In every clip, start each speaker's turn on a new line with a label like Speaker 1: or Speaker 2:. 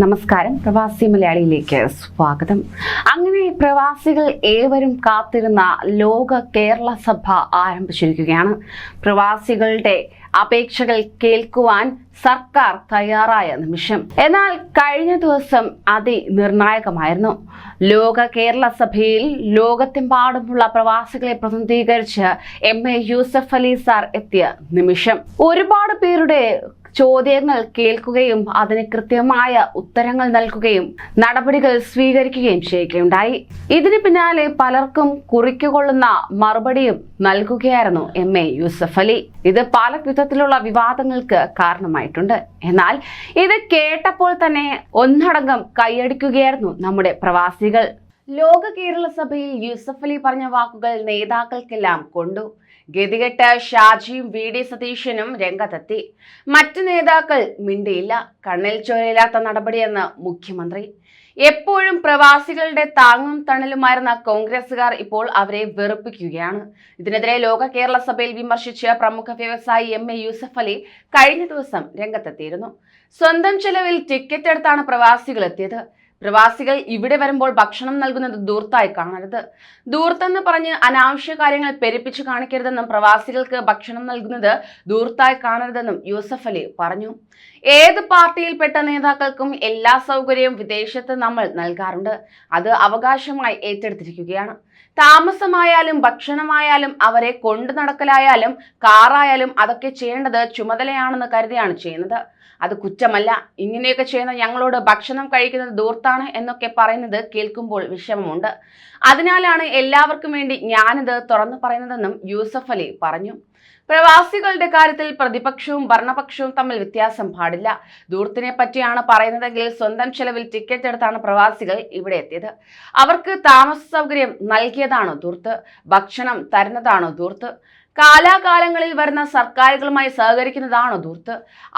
Speaker 1: നമസ്കാരം. പ്രവാസി മലയാളിയിലേക്ക് സ്വാഗതം. അങ്ങനെ പ്രവാസികൾ ഏവരും കാത്തിരുന്ന ലോക കേരള സഭ ആരംഭിച്ചിരിക്കുകയാണ്. പ്രവാസികളുടെ അപേക്ഷകൾ കേൾക്കുവാൻ സർക്കാർ തയ്യാറായ നിമിഷം. എന്നാൽ കഴിഞ്ഞ ദിവസം അതിനിർണായകമായിരുന്നു. ലോക കേരള സഭയിൽ ലോകത്തെമ്പാടുമുള്ള പ്രവാസികളെ പ്രതിനിധീകരിച്ച് M A Yusuf Ali sir എത്തിയ നിമിഷം. ഒരുപാട് പേരുടെ ചോദ്യങ്ങൾ കേൾക്കുകയും അതിന് കൃത്യമായ ഉത്തരങ്ങൾ നൽകുകയും നടപടികൾ സ്വീകരിക്കുകയും ചെയ്യുകയുണ്ടായി. ഇതിന് പിന്നാലെ പലർക്കും കുറിക്കുകൊള്ളുന്ന മറുപടിയും നൽകുകയായിരുന്നു എം എ യൂസഫ് അലി. ഇത് പല വിധത്തിലുള്ള വിവാദങ്ങൾക്ക് കാരണമായിട്ടുണ്ട്. എന്നാൽ ഇത് കേട്ടപ്പോൾ തന്നെ ഒന്നടങ്കം കൈയടിക്കുകയായിരുന്നു നമ്മുടെ പ്രവാസികൾ. ലോക കേരള സഭയിൽ യൂസഫ് അലി പറഞ്ഞ വാക്കുകൾ നേതാക്കൾക്കെല്ലാം കൊണ്ടു. ഗതികെട്ട ഷാജിയും വി ഡി സതീശനും രംഗത്തെത്തി. മറ്റു നേതാക്കൾ മിണ്ടിയില്ല. കണ്ണിൽ ചോരയില്ലാത്ത നടപടിയെന്ന് മുഖ്യമന്ത്രി. എപ്പോഴും പ്രവാസികളുടെ താങ്ങും തണലുമായിരുന്ന കോൺഗ്രസുകാർ ഇപ്പോൾ അവരെ വെറുപ്പിക്കുകയാണ്. ഇതിനെതിരെ ലോക കേരള സഭയിൽ വിമർശിച്ച് പ്രമുഖ വ്യവസായി എം എ യൂസഫ് അലി കഴിഞ്ഞ ദിവസം രംഗത്തെത്തിയിരുന്നു. സ്വന്തം ചെലവിൽ ടിക്കറ്റ് എടുത്താണ് പ്രവാസികൾ എത്തിയത്. പ്രവാസികൾ ഇവിടെ വരുമ്പോൾ ഭക്ഷണം നൽകുന്നത് ദൂർത്തായി കാണരുത്. ദൂർത്തെന്ന് പറഞ്ഞ് അനാവശ്യ കാര്യങ്ങൾ പെരുപ്പിച്ച് കാണിക്കരുതെന്നും പ്രവാസികൾക്ക് ഭക്ഷണം നൽകുന്നത് ദൂർത്തായി കാണരുതെന്നും യൂസഫ് അലി പറഞ്ഞു. ഏത് പാർട്ടിയിൽപ്പെട്ട നേതാക്കൾക്കും എല്ലാ സൗകര്യവും വിദേശത്ത് നമ്മൾ നൽകാറുണ്ട്. അത് അവകാശമായി ഏറ്റെടുത്തിരിക്കുകയാണ്. താമസമായാലും ഭക്ഷണമായാലും അവരെ കൊണ്ടു നടക്കലായാലും കാറായാലും അതൊക്കെ ചെയ്യേണ്ടത് ചുമതലയാണെന്ന് കരുതിയാണ് ചെയ്യുന്നത്. അത് കുറ്റമല്ല. ഇങ്ങനെയൊക്കെ ചെയ്യുന്ന ഞങ്ങളോട് ഭക്ഷണം കഴിക്കുന്നത് ദൂർത്താണ് എന്നൊക്കെ പറയുന്നത് കേൾക്കുമ്പോൾ വിഷമമുണ്ട്. അതിനാലാണ് എല്ലാവർക്കും വേണ്ടി ഞാനിത് തുറന്നു പറയുന്നതെന്നും യൂസഫ് അലി പറഞ്ഞു. പ്രവാസികളുടെ കാര്യത്തിൽ പ്രതിപക്ഷവും ഭരണപക്ഷവും തമ്മിൽ വ്യത്യാസം പാടില്ല. ദൂരത്തിനെ പറ്റിയാണ് പറയുന്നതെങ്കിൽ സ്വന്തം ചെലവിൽ ടിക്കറ്റ് എടുത്താണ് പ്രവാസികൾ ഇവിടെ എത്തിയത്. അവർക്ക് താമസ സൗകര്യം നൽകിയതാണോ ദൂർത്ത്? ഭക്ഷണം തരുന്നതാണോ ദൂർത്ത്? കാലാകാലങ്ങളിൽ വരുന്ന സർക്കാരുകളുമായി സഹകരിക്കുന്നതാണോ ദൂർത്ത്?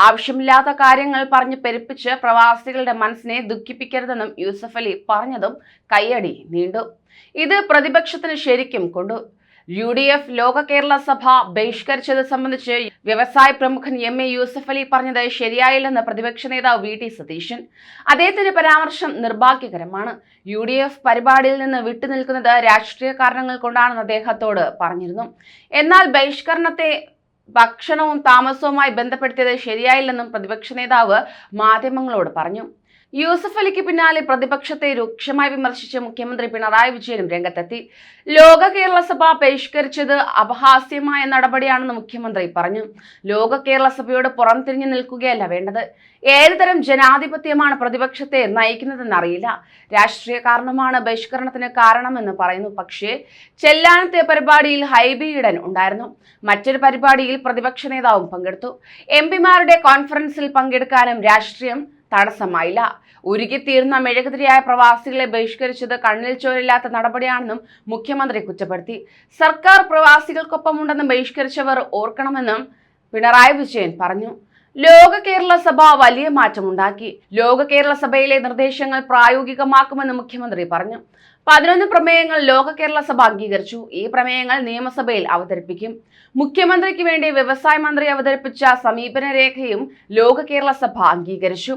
Speaker 1: ആവശ്യമില്ലാത്ത കാര്യങ്ങൾ പറഞ്ഞ് പെരുപ്പിച്ച് പ്രവാസികളുടെ മനസ്സിനെ ദുഃഖിപ്പിക്കരുതെന്നും യൂസഫ് അലി പറഞ്ഞതും കയ്യടി നീണ്ടു. ഇത് പ്രതിപക്ഷത്തിന് ശരിക്കും കൊണ്ടു യു ഡി എഫ് ലോക കേരള സഭ ബഹിഷ്കരിച്ചത് സംബന്ധിച്ച് വ്യവസായ പ്രമുഖൻ എം എ യൂസഫ് അലി പറഞ്ഞത് ശരിയായില്ലെന്ന് പ്രതിപക്ഷ നേതാവ് വി ടി സതീശൻ. അദ്ദേഹത്തിന്റെ പരാമർശം നിർഭാഗ്യകരമാണ്. യു ഡി എഫ് പരിപാടിയിൽ നിന്ന് വിട്ടുനിൽക്കുന്നത് രാഷ്ട്രീയ കാരണങ്ങൾ കൊണ്ടാണെന്ന് അദ്ദേഹത്തോട് പറഞ്ഞിരുന്നു. എന്നാൽ ബഹിഷ്കരണത്തെ ഭക്ഷണവും താമസവുമായി ബന്ധപ്പെടുത്തിയത് ശരിയായില്ലെന്നും പ്രതിപക്ഷ നേതാവ് മാധ്യമങ്ങളോട് പറഞ്ഞു. യൂസഫ് അലിക്ക് പിന്നാലെ പ്രതിപക്ഷത്തെ രൂക്ഷമായി വിമർശിച്ച് മുഖ്യമന്ത്രി പിണറായി വിജയനും രംഗത്തെത്തി. ലോക കേരള സഭ ബഹിഷ്കരിച്ചത് അപഹാസ്യമായ നടപടിയാണെന്ന് മുഖ്യമന്ത്രി പറഞ്ഞു. ലോക കേരള സഭയോട് പുറംതിരിഞ്ഞു നിൽക്കുകയല്ല വേണ്ടത്. ഏതുതരം ജനാധിപത്യമാണ് പ്രതിപക്ഷത്തെ നയിക്കുന്നതെന്നറിയില്ല. രാഷ്ട്രീയ കാരണമാണ് ബഹിഷ്കരണത്തിന് കാരണമെന്ന് പറയുന്നു. പക്ഷേ ചെല്ലാനത്തെ പരിപാടിയിൽ ഹൈബി ഈഡൻ ഉണ്ടായിരുന്നു. മറ്റൊരു പരിപാടിയിൽ പ്രതിപക്ഷ നേതാവും പങ്കെടുത്തു. എം പിമാരുടെ കോൺഫറൻസിൽ പങ്കെടുക്കാനും രാഷ്ട്രീയം തടസ്സമായില്ല. ഉരുകിത്തീർന്ന മെഴുകുതിരിയായ പ്രവാസികളെ ബഹിഷ്കരിച്ചത് കണ്ണിൽ ചോരില്ലാത്ത നടപടിയാണെന്നും മുഖ്യമന്ത്രി കുറ്റപ്പെടുത്തി. സർക്കാർ പ്രവാസികൾക്കൊപ്പം പ്രവാസികൾക്കൊപ്പമുണ്ടെന്ന് ബഹിഷ്കരിച്ചവർ ഓർക്കണമെന്നും പിണറായി വിജയൻ പറഞ്ഞു. ലോക കേരള സഭ വലിയ മാറ്റമുണ്ടാക്കി. ലോക കേരള സഭയിലെ നിർദ്ദേശങ്ങൾ പ്രായോഗികമാക്കുമെന്ന് മുഖ്യമന്ത്രി പറഞ്ഞു. പതിനൊന്ന് പ്രമേയങ്ങൾ ലോക കേരള സഭ അംഗീകരിച്ചു. ഈ പ്രമേയങ്ങൾ നിയമസഭയിൽ അവതരിപ്പിക്കും. മുഖ്യമന്ത്രിക്ക് വേണ്ടി വ്യവസായ മന്ത്രി അവതരിപ്പിച്ച സമീപന രേഖയും ലോക കേരള സഭ അംഗീകരിച്ചു.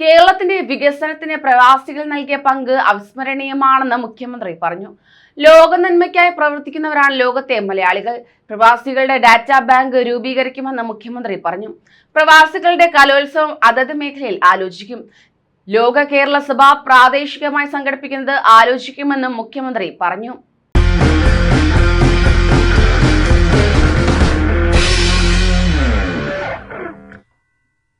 Speaker 1: കേരളത്തിന്റെ വികസനത്തിന് പ്രവാസികൾ നൽകിയ പങ്ക് അവിസ്മരണീയമാണെന്ന് മുഖ്യമന്ത്രി പറഞ്ഞു. ലോക നന്മയ്ക്കായി പ്രവർത്തിക്കുന്നവരാണ് ലോകത്തെ മലയാളികൾ. പ്രവാസികളുടെ ഡാറ്റാ ബാങ്ക് രൂപീകരിക്കുമെന്ന് മുഖ്യമന്ത്രി പറഞ്ഞു. പ്രവാസികളുടെ കലോത്സവം അതത് മേഖലയിൽ ആലോചിക്കും. ലോക കേരള സഭ പ്രാദേശികമായി സംഘടിപ്പിക്കുന്നത് ആലോചിക്കുമെന്നും മുഖ്യമന്ത്രി പറഞ്ഞു.